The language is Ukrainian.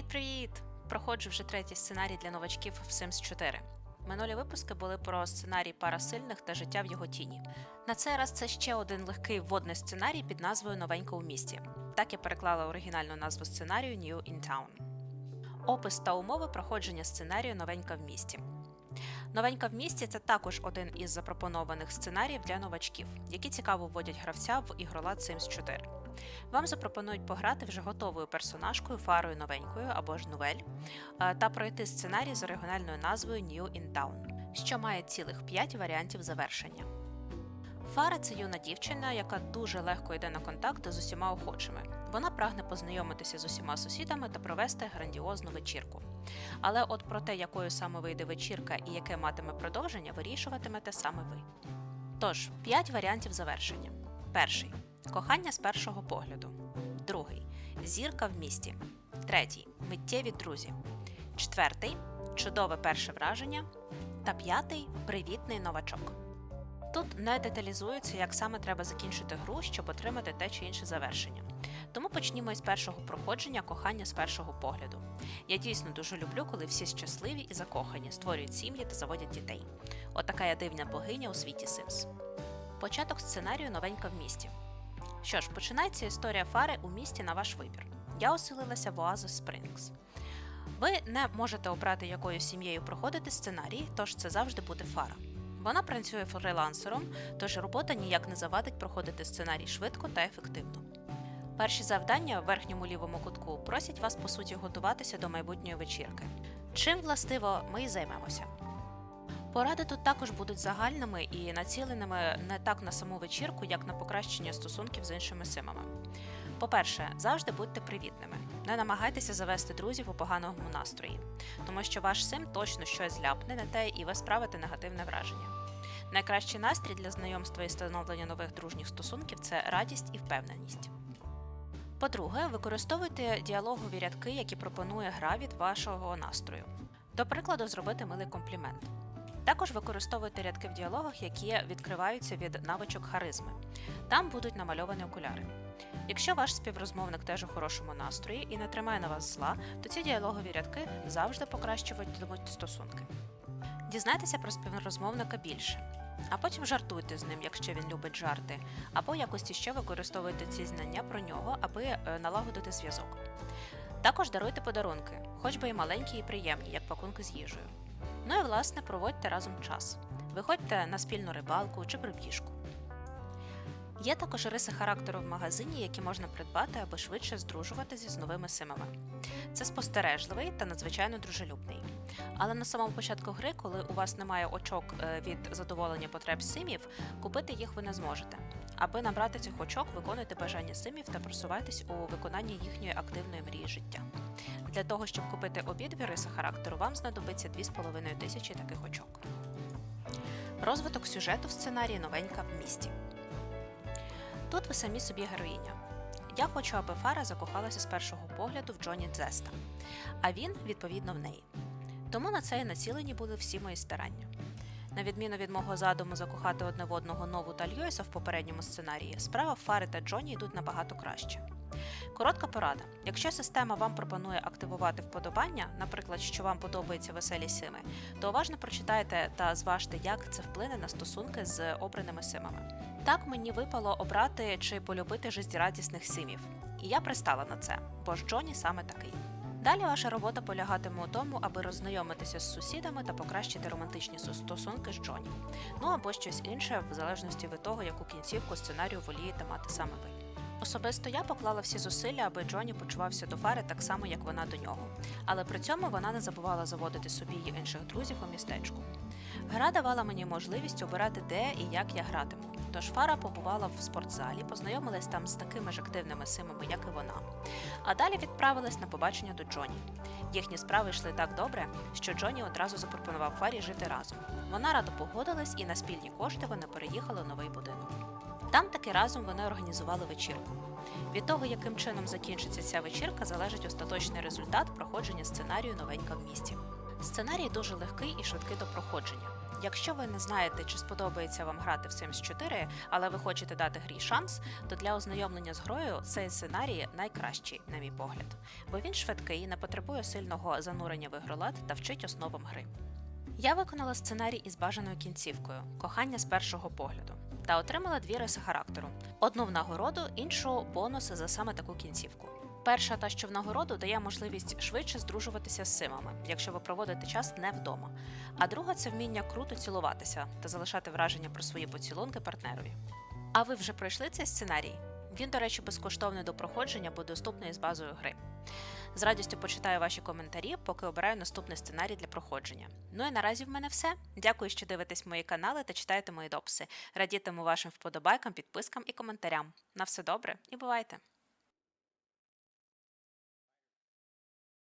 Привіт-привіт! Проходжу вже третій сценарій для новачків в Sims 4. Минулі випуски були про сценарій парасильних та життя в його тіні. На цей раз це ще один легкий водний сценарій під назвою Новенька у місті. Так я переклала оригінальну назву сценарію New in Town. Опис та умови проходження сценарію Новенька в місті. Новенька в місті це також один із запропонованих сценаріїв для новачків, які цікаво вводять гравця в ігролад Sims 4. Вам запропонують пограти вже готовою персонажкою, фарою новенькою або ж новель е, та пройти сценарій з оригінальною назвою New in Town, що має цілих 5 варіантів завершення. Фара це юна дівчина, яка дуже легко йде на контакт з усіма охочими. Вона прагне познайомитися з усіма сусідами та провести грандіозну вечірку. Але от про те, якою саме вийде вечірка і яке матиме продовження, вирішуватимете саме ви. Тож, 5 варіантів завершення. Перший кохання з першого погляду. Другий зірка в місті. Третій миттєві друзі. Четвертий чудове перше враження. Та п'ятий привітний новачок. Тут не деталізується, як саме треба закінчити гру, щоб отримати те чи інше завершення. Тому почнімо із першого проходження кохання з першого погляду. Я дійсно дуже люблю, коли всі щасливі і закохані, створюють сім'ї та заводять дітей. Отака я дивна богиня у світі Sims. Початок сценарію новенька в місті. Що ж, починається історія фари у місті на ваш вибір. Я оселилася в Oasis Springs. Ви не можете обрати, якою сім'єю проходити сценарій, тож це завжди буде фара. Вона працює фрилансером, тож робота ніяк не завадить проходити сценарій швидко та ефективно. Перші завдання в верхньому лівому кутку просять вас по суті готуватися до майбутньої вечірки. Чим властиво ми й займемося. Поради тут також будуть загальними і націленими не так на саму вечірку, як на покращення стосунків з іншими симами. По-перше, завжди будьте привітними. Не намагайтеся завести друзів у поганому настрої, тому що ваш сим точно щось зляпне не те і ви справите негативне враження. Найкращий настрій для знайомства і становлення нових дружніх стосунків це радість і впевненість. По-друге, використовуйте діалогові рядки, які пропонує гра від вашого настрою. До прикладу, зробити милий комплімент. Також використовуйте рядки в діалогах, які відкриваються від навичок харизми. Там будуть намальовані окуляри. Якщо ваш співрозмовник теж у хорошому настрої і не тримає на вас зла, то ці діалогові рядки завжди покращуватимуть стосунки. Дізнайтеся про співрозмовника більше, а потім жартуйте з ним, якщо він любить жарти, або якось іще використовуйте ці знання про нього, аби е, налагодити зв'язок. Також даруйте подарунки, хоч би і маленькі, і приємні, як пакунки з їжею. Ну і власне проводьте разом час. Виходьте на спільну рибалку чи пробіжку. Є також риси характеру в магазині, які можна придбати, аби швидше здружуватися з новими симами. Це спостережливий та надзвичайно дружелюбний. Але на самому початку гри, коли у вас немає очок е, від задоволення потреб симів, купити їх ви не зможете. Аби набрати цих очок, виконуйте бажання симів та просувайтесь у виконанні їхньої активної мрії життя. Для того, щоб купити обидві риси характеру, вам знадобиться 2,5 тисячі таких очок. Розвиток сюжету в сценарії новенька в місті. Тут ви самі собі героїня. Я хочу, аби Фара закохалася з першого погляду в Джоні Дзеста, а він, відповідно, в неї. Тому на це і націлені були всі мої старання. На відміну від мого задуму закохати одне в одного нову та Льюіса в попередньому сценарії, справа Фари та Джоні йдуть набагато краще. Коротка порада: якщо система вам пропонує активувати вподобання, наприклад, що вам подобаються веселі сими, то уважно прочитайте та зважте, як це вплине на стосунки з обраними симами. Так мені випало обрати чи полюбити життєрадісних симів, і я пристала на це, бо ж Джоні саме такий. Далі ваша робота полягатиме у тому, аби роззнайомитися з сусідами та покращити романтичні стосунки з Джоні. Ну або щось інше, в залежності від того, яку кінцівку сценарію волієте мати саме ви. Особисто я поклала всі зусилля, аби Джоні почувався до Фари так само, як вона до нього. Але при цьому вона не забувала заводити собі й інших друзів у містечку. Гра давала мені можливість обирати, де і як я гратиму. Тож Фара побувала в спортзалі, познайомилась там з такими ж активними симами, як і вона. А далі відправилась на побачення до Джоні. Їхні справи йшли так добре, що Джоні одразу запропонував Фарі жити разом. Вона радо погодилась, і на спільні кошти вони переїхали у новий будинок. Там таки разом вони організували вечірку. Від того, яким чином закінчиться ця вечірка, залежить остаточний результат проходження сценарію новенька в місті. Сценарій дуже легкий і швидкий до проходження. Якщо ви не знаєте, чи сподобається вам грати в Sims 4, але ви хочете дати грі шанс, то для ознайомлення з грою цей сценарій найкращий, на мій погляд, бо він швидкий, не потребує сильного занурення в ігролад та вчить основам гри. Я виконала сценарій із бажаною кінцівкою кохання з першого погляду та отримала дві риси характеру: одну в нагороду, іншу бонус за саме таку кінцівку. Перша та що в нагороду дає можливість швидше здружуватися з симами, якщо ви проводите час не вдома. А друга це вміння круто цілуватися та залишати враження про свої поцілунки партнерові. А ви вже пройшли цей сценарій? Він, до речі, безкоштовний до проходження, бо доступний з базою гри. З радістю почитаю ваші коментарі, поки обираю наступний сценарій для проходження. Ну і наразі в мене все. Дякую, що дивитесь мої канали та читаєте мої дописи. Радітиму вашим вподобайкам, підпискам і коментарям. На все добре і бувайте!